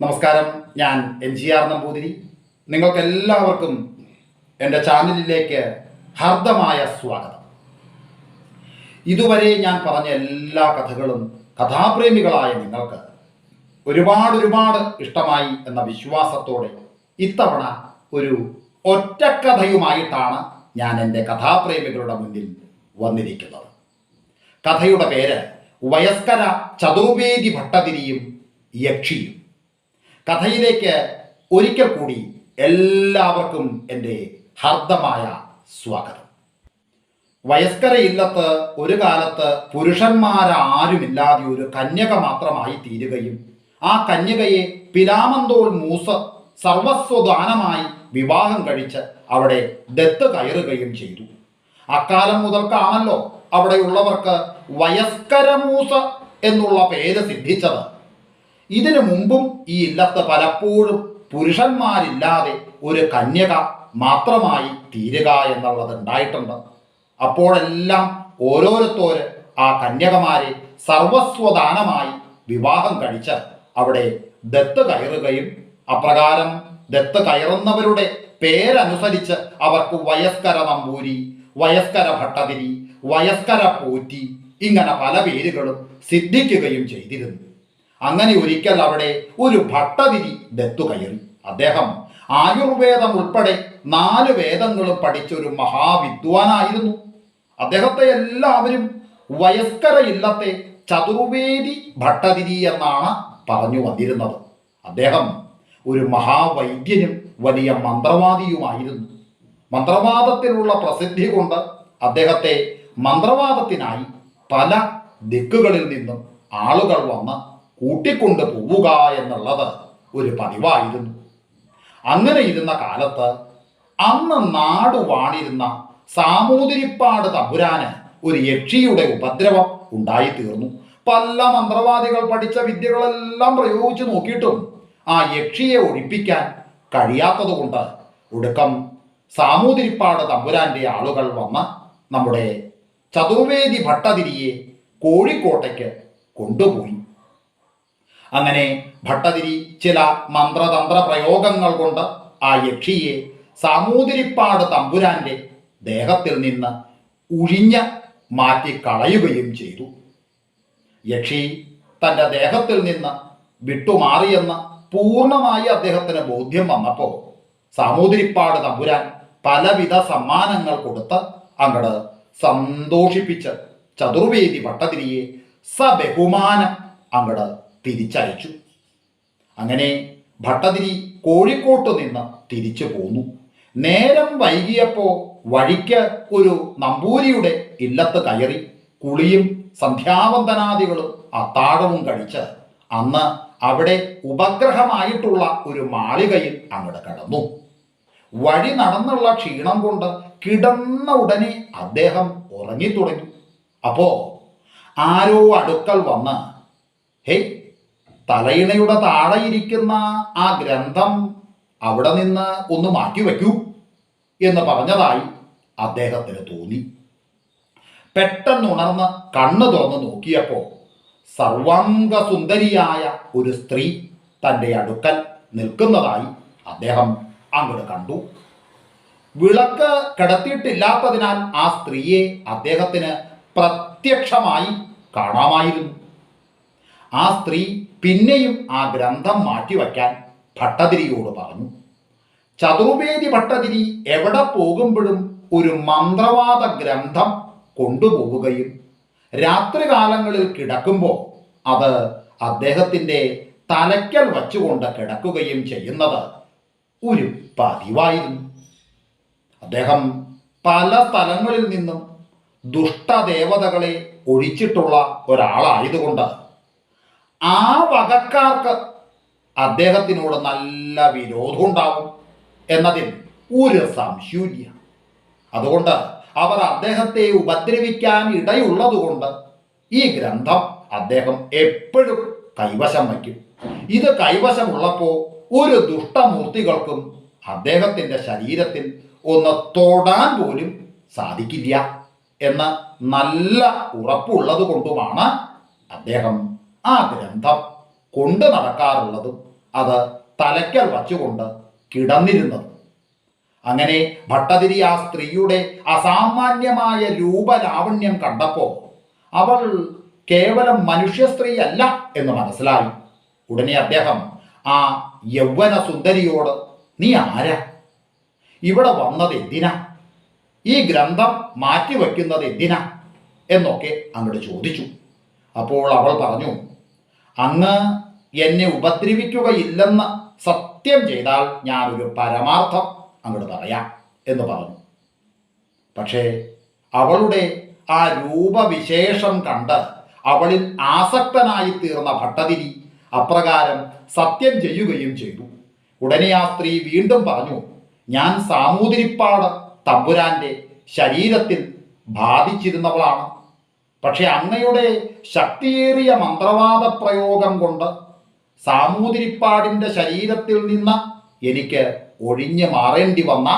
നമസ്കാരം. ഞാൻ N G R Namboothiri. നിങ്ങൾക്ക് എല്ലാവർക്കും എന്റെ ചാനലിലേക്ക് ഹർദമായ സ്വാഗതം. ഇതുവരെ ഞാൻ പറഞ്ഞ എല്ലാ കഥകളും കഥാപ്രേമികളായ നിങ്ങൾക്ക് ഒരുപാട് ഒരുപാട് ഇഷ്ടമായി എന്ന വിശ്വാസത്തോടെ ഇത്തവണ ഒരു ഒറ്റക്കഥയുമായിട്ടാണ് ഞാൻ എന്റെ കഥാപ്രേമികളുടെ മുന്നിൽ വന്നിരിക്കുന്നത്. കഥയുടെ പേര് വയസ്കര ചതുർവേദി ഭട്ടതിരിയും യക്ഷിയും. കഥയിലേക്ക് ഒരിക്കൽ കൂടി എല്ലാവർക്കും എന്റെ ഹർദമായ സ്വാഗതം. വയസ്കര ഇല്ലത്ത് ഒരു കാലത്ത് പുരുഷന്മാരാരുമില്ലാതെ ഒരു കന്യക മാത്രമായി തീരുകയും ആ കന്യകയെ പിലാമന്തോൾ മൂസ സർവസ്വദാനമായി വിവാഹം കഴിച്ച് അവിടെ ദത്ത് കയറുകയും ചെയ്തു. അക്കാലം മുതൽക്കാണല്ലോ അവിടെയുള്ളവർക്ക് വയസ്കരമൂസ എന്നുള്ള പേര് സിദ്ധിച്ചത്. ഇതിനു മുമ്പും ഈ ഇല്ലത്ത് പലപ്പോഴും പുരുഷന്മാരില്ലാതെ ഒരു കന്യക മാത്രമായി തീരുക എന്നുള്ളത് ഉണ്ടായിട്ടുണ്ട്. അപ്പോഴെല്ലാം ഓരോരുത്തോര് ആ കന്യകമാരെ സർവസ്വദാനമായി വിവാഹം കഴിച്ച് അവിടെ ദത്ത് കയറുകയും അപ്രകാരം ദത്ത് കയറുന്നവരുടെ പേരനുസരിച്ച് അവർക്ക് വയസ്കര നമ്പൂരി വയസ്കര ഭട്ടതിരി വയസ്കര പോറ്റി ഇങ്ങനെ പല പേരുകളും സിദ്ധിക്കുകയും ചെയ്തിരുന്നു. അങ്ങനെ ഒരിക്കൽ അവിടെ ഒരു ഭട്ടതിരി ദത്തു കയറി. അദ്ദേഹം ആയുർവേദം ഉൾപ്പെടെ നാല് വേദങ്ങളും പഠിച്ച ഒരു മഹാവിദ്വാനായിരുന്നു. അദ്ദേഹത്തെ എല്ലാവരും വയസ്കര ഇല്ലത്തെ ചതുർവേദി ഭട്ടതിരി എന്നാണ് പറഞ്ഞു വന്നിരുന്നത്. അദ്ദേഹം ഒരു മഹാവൈദ്യനും വലിയ മന്ത്രവാദിയുമായിരുന്നു. മന്ത്രവാദത്തിലുള്ള പ്രസിദ്ധി കൊണ്ട് അദ്ദേഹത്തെ മന്ത്രവാദത്തിനായി പല ദിക്കുകളിൽ നിന്നും ആളുകൾ വന്ന് കൂട്ടിക്കൊണ്ടു പോവുക എന്നുള്ളത് ഒരു പതിവായിരുന്നു. അങ്ങനെ ഇരുന്ന കാലത്ത് അന്ന് നാട് വാണിരുന്ന സാമൂതിരിപ്പാട് തമ്പുരാന് ഒരു യക്ഷിയുടെ ഉപദ്രവം ഉണ്ടായിത്തീർന്നു. പല മന്ത്രവാദികൾ പഠിച്ച വിദ്യകളെല്ലാം പ്രയോഗിച്ചു നോക്കിയിട്ടും ആ യക്ഷിയെ ഒഴിപ്പിക്കാൻ കഴിയാത്തത് കൊണ്ട് ഒടുക്കം സാമൂതിരിപ്പാട് തമ്പുരാന്റെ ആളുകൾ വന്ന് നമ്മുടെ ചതുർവേദി ഭട്ടതിരിയെ കോഴിക്കോട്ടയ്ക്ക് കൊണ്ടുപോയി. അങ്ങനെ ഭട്ടതിരി ചില മന്ത്രതന്ത്ര പ്രയോഗങ്ങൾ കൊണ്ട് ആ യക്ഷിയെ സാമൂതിരിപ്പാട് തമ്പുരാന്റെ ദേഹത്തിൽ നിന്ന് ഉഴിഞ്ഞ് മാറ്റിക്കളയുകയും ചെയ്തു. യക്ഷി തന്റെ ദേഹത്തിൽ നിന്ന് വിട്ടുമാറിയെന്ന് പൂർണമായി അദ്ദേഹത്തിന് ബോധ്യം വന്നപ്പോൾ സാമൂതിരിപ്പാട് തമ്പുരാൻ പലവിധ സമ്മാനങ്ങൾ കൊടുത്ത് അങ്ങട് സന്തോഷിപ്പിച്ച് ചതുർവേദി ഭട്ടതിരിയെ സബഹുമാനം അങ്ങട് തിരിച്ചയച്ചു. അങ്ങനെ ഭട്ടതിരി കോഴിക്കോട്ട് നിന്ന് തിരിച്ചു പോന്നു. നേരം വൈകിയപ്പോൾ വഴിക്ക് ഒരു നമ്പൂരിയുടെ ഇല്ലത്ത് കയറി കുളിയും സന്ധ്യാവന്തനാദികളും അത്താഴവും കഴിച്ച് അന്ന് അവിടെ ഉപഗ്രഹമായിട്ടുള്ള ഒരു മാളികയിൽ അങ്ങോട്ട് കടന്നു. വഴി നടന്നുള്ള ക്ഷീണം കൊണ്ട് കിടന്ന ഉടനെ അദ്ദേഹം ഉറങ്ങി തുടങ്ങി അപ്പോ ആരോ അടുക്കൽ വന്ന് ഹേയ് തലയിണയുടെ താഴെ ഇരിക്കുന്ന ആ ഗ്രന്ഥം അവിടെ നിന്ന് ഒന്ന് മാറ്റി വയ്ക്കൂ എന്ന് പറഞ്ഞതായി അദ്ദേഹത്തിന് തോന്നി. പെട്ടെന്ന് ഉണർന്ന് കണ്ണു തുറന്ന് നോക്കിയപ്പോൾ സർവാംഗസുന്ദരിയായ ഒരു സ്ത്രീ തന്റെ അടുക്കൽ നിൽക്കുന്നതായി അദ്ദേഹം അങ്ങോട്ട് കണ്ടു. വിളക്ക് കിടത്തിയിട്ടില്ലാത്തതിനാൽ ആ സ്ത്രീയെ അദ്ദേഹത്തിന് പ്രത്യക്ഷമായി കാണാമായിരുന്നു. ആ സ്ത്രീ പിന്നെയും ആ ഗ്രന്ഥം മാറ്റിവയ്ക്കാൻ ഭട്ടതിരിയോട് പറഞ്ഞു. ചതുർവേദി ഭട്ടതിരി എവിടെ പോകുമ്പോഴും ഒരു മന്ത്രവാദ ഗ്രന്ഥം കൊണ്ടുപോവുകയും രാത്രികാലങ്ങളിൽ കിടക്കുമ്പോൾ അത് അദ്ദേഹത്തിന്റെ തലയ്ക്കൽ വച്ചുകൊണ്ട് കിടക്കുകയും ചെയ്യുന്നത് ഒരു പതിവായിരുന്നു. അദ്ദേഹം പല സ്ഥലങ്ങളിൽ നിന്നും ദുഷ്ടദേവതകളെ ഒഴിച്ചിട്ടുള്ള ഒരാളായതുകൊണ്ട് ആ വകക്കാർക്ക് അദ്ദേഹത്തിനോട് നല്ല വിരോധം ഉണ്ടാവും എന്നതിൽ ഒരു സംശയമില്ല അതുകൊണ്ട് അവർ അദ്ദേഹത്തെ ഉപദ്രവിക്കാൻ ഇടയുള്ളതുകൊണ്ട് ഈ ഗ്രന്ഥം അദ്ദേഹം എപ്പോഴും കൈവശം വയ്ക്കും. ഇത് കൈവശമുള്ളപ്പോൾ ഒരു ദുഷ്ടമൂർത്തികൾക്കും അദ്ദേഹത്തിന്റെ ശരീരത്തിൽ ഒന്ന് തൊടാൻ പോലും സാധിക്കില്ല എന്ന നല്ല ഉറപ്പുള്ളത് കൊണ്ടുമാണ് അദ്ദേഹം ആ ഗ്രന്ഥം കൊണ്ടു നടക്കാറുള്ളതും അത് തലയ്ക്കൽ വച്ചുകൊണ്ട് കിടന്നിരുന്നത്. അങ്ങനെ ഭട്ടതിരി ആ സ്ത്രീയുടെ അസാമാന്യമായ രൂപലാവണ്യം കണ്ടപ്പോൾ അവൾ കേവലം മനുഷ്യ സ്ത്രീ അല്ല എന്ന് മനസ്സിലായി. ഉടനെ അദ്ദേഹം ആ യൗവന സുന്ദരിയോട് നീ ആരാ? ഇവിടെ വന്നത് എന്തിനാ? ഈ ഗ്രന്ഥം മാറ്റിവെക്കുന്നത് എന്തിനാ? എന്നൊക്കെ അങ്ങോട്ട് ചോദിച്ചു. അപ്പോൾ അവൾ പറഞ്ഞു അങ്ങ് എന്നെ ഉപദ്രവിക്കുകയില്ലെന്ന് സത്യം ചെയ്താൽ ഞാനൊരു പരമാർത്ഥം അങ്ങോട്ട് പറയാം എന്ന് പറഞ്ഞു. പക്ഷേ അവളുടെ ആ രൂപവിശേഷം കണ്ട് അവളിൽ ആസക്തനായി തീർന്ന ഭട്ടതിരി അപ്രകാരം സത്യം ചെയ്യുകയും ചെയ്തു. ഉടനെ ആ സ്ത്രീ വീണ്ടും പറഞ്ഞു ഞാൻ സാമൂതിരിപ്പാട് തമ്പുരാന്റെ ശരീരത്തിൽ ബാധിച്ചിരുന്നവളാണ്. പക്ഷെ അമ്മയുടെ ശക്തിയേറിയ മന്ത്രവാദ പ്രയോഗം കൊണ്ട് സാമൂതിരിപ്പാടിന്റെ ശരീരത്തിൽ നിന്ന് എനിക്ക് ഒഴിഞ്ഞു മാറേണ്ടി വന്ന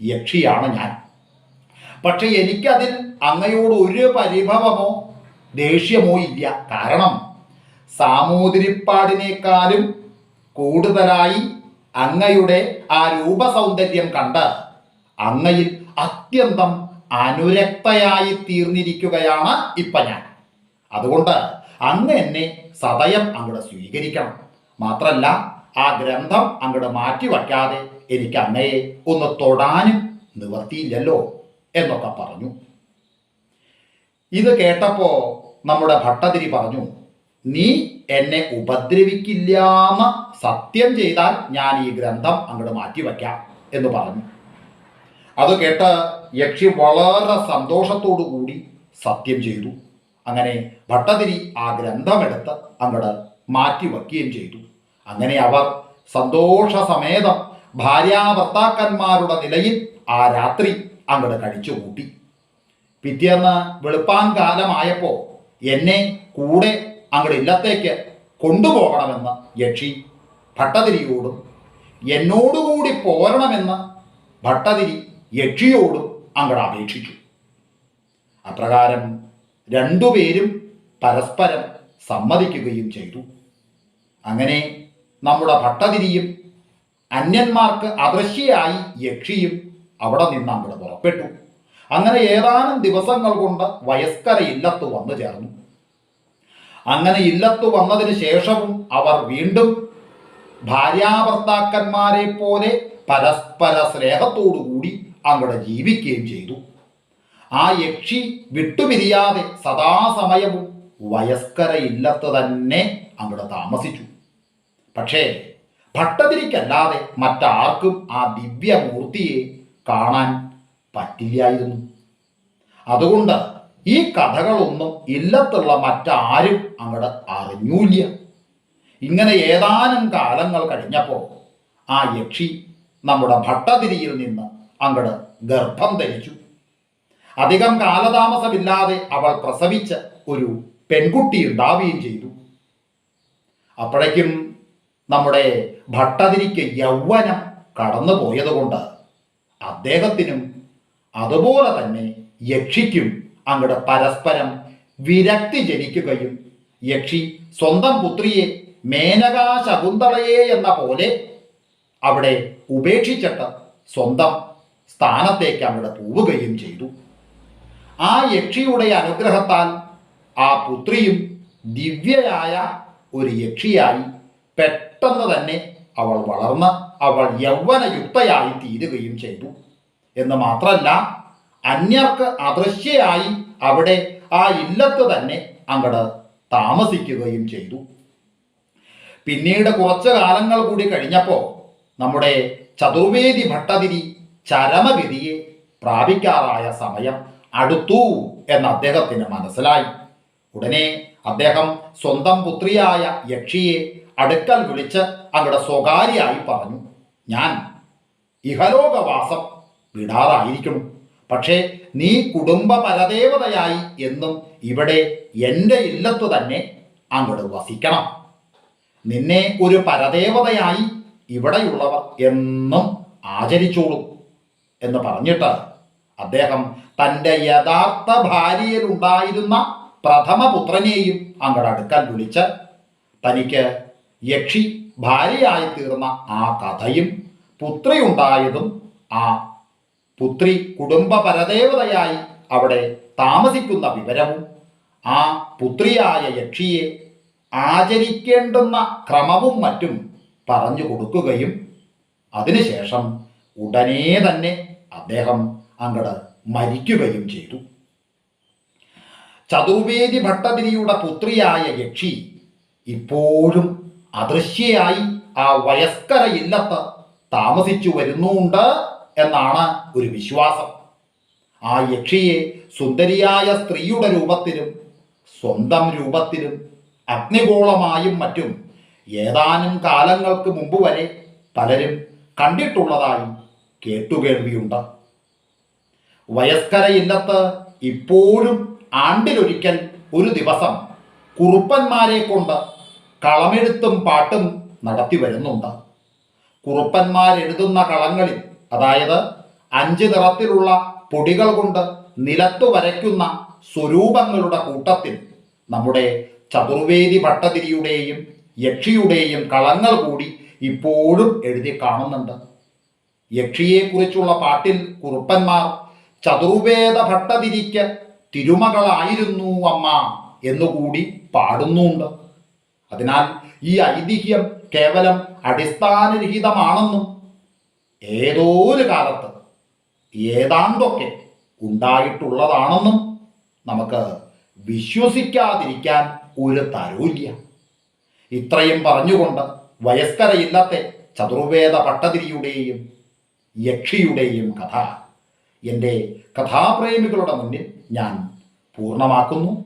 യക്ഷിയാണ് ഞാൻ. പക്ഷെ എനിക്കതിൽ അങ്ങയോട് ഒരു പരിഭവമോ ദേഷ്യമോ ഇല്ല. കാരണം സാമൂതിരിപ്പാടിനേക്കാളും കൂടുതലായി അങ്ങയുടെ ആ രൂപസൗന്ദര്യം കണ്ട് അങ്ങയിൽ അത്യന്തം അനുരക്തയായി തീർന്നിരിക്കുകയാണ് ഇപ്പൊ ഞാൻ. അതുകൊണ്ട് അങ്ങ് എന്നെ സദയം അങ്ങോട്ട് സ്വീകരിക്കണം. മാത്രല്ല ആ ഗ്രന്ഥം അങ്ങോട്ട് മാറ്റി വയ്ക്കാതെ എനിക്ക് അങ്ങയെ ഒന്ന് തൊടാനും നിവർത്തിയില്ലല്ലോ എന്നൊക്കെ പറഞ്ഞു. ഇത് കേട്ടപ്പോ നമ്മുടെ ഭട്ടതിരി പറഞ്ഞു നീ എന്നെ ഉപദ്രവിക്കില്ലാന്ന് സത്യം ചെയ്താൽ ഞാൻ ഈ ഗ്രന്ഥം അങ്ങോട്ട് മാറ്റി വയ്ക്കാം എന്ന് പറഞ്ഞു. അത് കേട്ട യക്ഷി വളരെ സന്തോഷത്തോടു കൂടി സത്യം ചെയ്തു. അങ്ങനെ ഭട്ടതിരി ആ ഗ്രന്ഥമെടുത്ത് അങ്ങോട്ട് മാറ്റി വയ്ക്കുകയും ചെയ്തു. അങ്ങനെ അവർ സന്തോഷസമേതം ഭാര്യാഭർത്താക്കന്മാരുടെ നിലയിൽ ആ രാത്രി അങ്ങോട്ട് കഴിച്ചു കൂട്ടി പിറ്റേന്ന് വെളുപ്പാൻ കാലമായപ്പോൾ എന്നെ കൂടെ അങ്ങോട്ട് ഇല്ലത്തേക്ക് കൊണ്ടുപോകണമെന്ന് യക്ഷി ഭട്ടതിരിയോടും എന്നോടുകൂടി പോരണമെന്ന് ഭട്ടതിരി യക്ഷിയോടും അങ്ങോട്ട് അപേക്ഷിച്ചു. അപ്രകാരം രണ്ടുപേരും പരസ്പരം സമ്മതിക്കുകയും ചെയ്തു. അങ്ങനെ നമ്മുടെ ഭട്ടതിരിയും അന്യന്മാർക്ക് അദൃശ്യയായി യക്ഷിയും അവിടെ നിന്ന് അങ്ങോട്ട് പുറപ്പെട്ടു. അങ്ങനെ ഏതാനും ദിവസങ്ങൾ കൊണ്ട് വയസ്കര ഇല്ലത്ത് വന്നു ചേർന്നു. അങ്ങനെ ഇല്ലത്ത് വന്നതിന് ശേഷവും അവർ വീണ്ടും ഭാര്യാഭർത്താക്കന്മാരെ പോലെ പരസ്പര സ്നേഹത്തോടുകൂടി അങ്ങോട്ട് ജീവിക്കുകയും ചെയ്തു. ആ യക്ഷി വിട്ടുപിരിയാതെ സദാസമയവും വയസ്കര തന്നെ അവിടെ താമസിച്ചു. പക്ഷേ ഭട്ടതിരിക്കല്ലാതെ മറ്റാർക്കും ആ ദിവ്യമൂർത്തിയെ കാണാൻ പറ്റില്ലായിരുന്നു. അതുകൊണ്ട് ഈ കഥകളൊന്നും ഇല്ലത്തുള്ള മറ്റാരും അങ്ങോട്ട് അറിഞ്ഞൂല്ല. ഇങ്ങനെ ഏതാനും കാലങ്ങൾ കഴിഞ്ഞപ്പോൾ ആ യക്ഷി നമ്മുടെ ഭട്ടതിരിയിൽ നിന്ന് അങ്ങോട്ട് ഗർഭം ധരിച്ചു. അധികം കാലതാമസമില്ലാതെ അവൾ പ്രസവിച്ച ഒരു പെൺകുട്ടി ഉണ്ടാവുകയും ചെയ്തു. അപ്പോഴേക്കും നമ്മുടെ ഭട്ടതിരിക്ക് യൗവനം കടന്നു പോയതുകൊണ്ട് അദ്ദേഹത്തിനും അതുപോലെ തന്നെ യക്ഷിക്കും അങ്ങോട്ട് പരസ്പരം വിരക്തി ജനിക്കുകയും യക്ഷി സ്വന്തം പുത്രിയെ മേനകാ ശകുന്തളയെ എന്ന പോലെ അവിടെ ഉപേക്ഷിച്ചിട്ട് സ്വന്തം സ്ഥാനത്തേക്ക് അവിടെ പോവുകയും ചെയ്തു. ആ യക്ഷിയുടെ അനുഗ്രഹത്താൽ ആ പുത്രിയും ദിവ്യയായ ഒരു യക്ഷിയായി പെട്ടെന്ന് തന്നെ അവൾ വളർന്ന് അവൾ യൗവനയുക്തയായി തീരുകയും ചെയ്തു. എന്ന് മാത്രമല്ല അന്യർക്ക് അദൃശ്യയായി അവിടെ ആ ഇല്ലത്ത് തന്നെ അങ്ങട് താമസിക്കുകയും ചെയ്തു. പിന്നീട് കുറച്ചു കാലങ്ങൾ കൂടി കഴിഞ്ഞപ്പോൾ നമ്മുടെ ചതുർവേദി ഭട്ടതിരി ചരമഗതിയെ പ്രാപിക്കാറായ സമയം അടുത്തു എന്ന് അദ്ദേഹത്തിന് മനസ്സിലായി. ഉടനെ അദ്ദേഹം സ്വന്തം പുത്രിയായ യക്ഷിയെ അടുക്കൽ വിളിച്ച് അവിടെ സ്വകാര്യായി പറഞ്ഞു ഞാൻ ഇഹലോകവാസം വിടാറായിരിക്കണം പക്ഷേ നീ കുടുംബ പരദേവതയായി എന്നും ഇവിടെ എന്റെ ഇല്ലത്തു തന്നെ അങ്ങോട്ട് വസിക്കണം. നിന്നെ ഒരു പരദേവതയായി ഇവിടെയുള്ളവർ എന്നും ആചരിച്ചോളും. എന്ന് പറഞ്ഞിട്ട് അദ്ദേഹം തന്റെ യഥാർത്ഥ ഭാര്യയിലുണ്ടായിരുന്ന പ്രഥമ പുത്രനെയും അങ്ങോട്ട് അടുക്കൽ വിളിച്ച് തനിക്ക് യക്ഷി ഭാര്യയായി തീർന്ന ആ കഥയും പുത്രി ഉണ്ടായതും ആ പുത്രി കുടുംബ പരദേവതയായി അവിടെ താമസിക്കുന്ന വിവരവും ആ പുത്രിയായ യക്ഷിയെ ആചരിക്കേണ്ടുന്ന ക്രമവും മറ്റും പറഞ്ഞു കൊടുക്കുകയും അതിനുശേഷം ഉടനെ തന്നെ അദ്ദേഹം അങ്ങട് മരിക്കുകയും ചെയ്തു. ചതുർവേദി ഭട്ടതിരിയുടെ പുത്രിയായ യക്ഷി ഇപ്പോഴും അദൃശ്യയായി ആ വയസ്കര ഇല്ലത്ത് താമസിച്ചു വരുന്നുണ്ട് എന്നാണ് ഒരു വിശ്വാസം. ആ യക്ഷിയെ സുന്ദരിയായ സ്ത്രീയുടെ രൂപത്തിലും സ്വന്തം രൂപത്തിലും അഗ്നിഗോളമായും മറ്റും ഏതാനും കാലങ്ങൾക്ക് മുമ്പ് വരെ പലരും കണ്ടിട്ടുള്ളതായി കേട്ടുകേൾവിയുണ്ട്? വയസ്കര ഇല്ലത്ത് ഇപ്പോഴും ആണ്ടിലൊരിക്കൽ ഒരു ദിവസം കുറുപ്പന്മാരെ കൊണ്ട് കളമെഴുത്തും പാട്ടും നടത്തി വരുന്നുണ്ട്. കുറുപ്പന്മാരെഴുതുന്ന കളങ്ങളിൽ അതായത് അഞ്ച് നിറത്തിലുള്ള പൊടികൾ കൊണ്ട് നിലത്തു വരയ്ക്കുന്ന സ്വരൂപങ്ങളുടെ കൂട്ടത്തിൽ നമ്മുടെ ചതുർവേദി ഭട്ടതിരിയുടെയും യക്ഷിയുടെയും കളങ്ങൾ കൂടി ഇപ്പോഴും എഴുതി കാണുന്നുണ്ട്. യക്ഷിയെക്കുറിച്ചുള്ള പാട്ടിൽ കുറുപ്പന്മാർ ചതുർവേദ ഭട്ടതിരിക്ക് തിരുമകളായിരുന്നു അമ്മ എന്നുകൂടി പാടുന്നുണ്ട്. അതിനാൽ ഈ ഐതിഹ്യം കേവലം അടിസ്ഥാനരഹിതമാണെന്നും ഏതോ ഒരു കാലത്ത് ഏതാണ്ടൊക്കെ ഉണ്ടായിട്ടുള്ളതാണെന്നും നമുക്ക് വിശ്വസിക്കാതിരിക്കാൻ ഒരു തരൂല്ല ഇത്രയും പറഞ്ഞുകൊണ്ട് വയസ്കര ഇല്ലത്തെ ചതുർവേദ ഭട്ടതിരിയുടെയും യക്ഷിയുടെയും കഥ. എന്റെ കഥാപ്രേമികളുടെ മുന്നിൽ ഞാൻ പൂർണമാക്കുന്നു.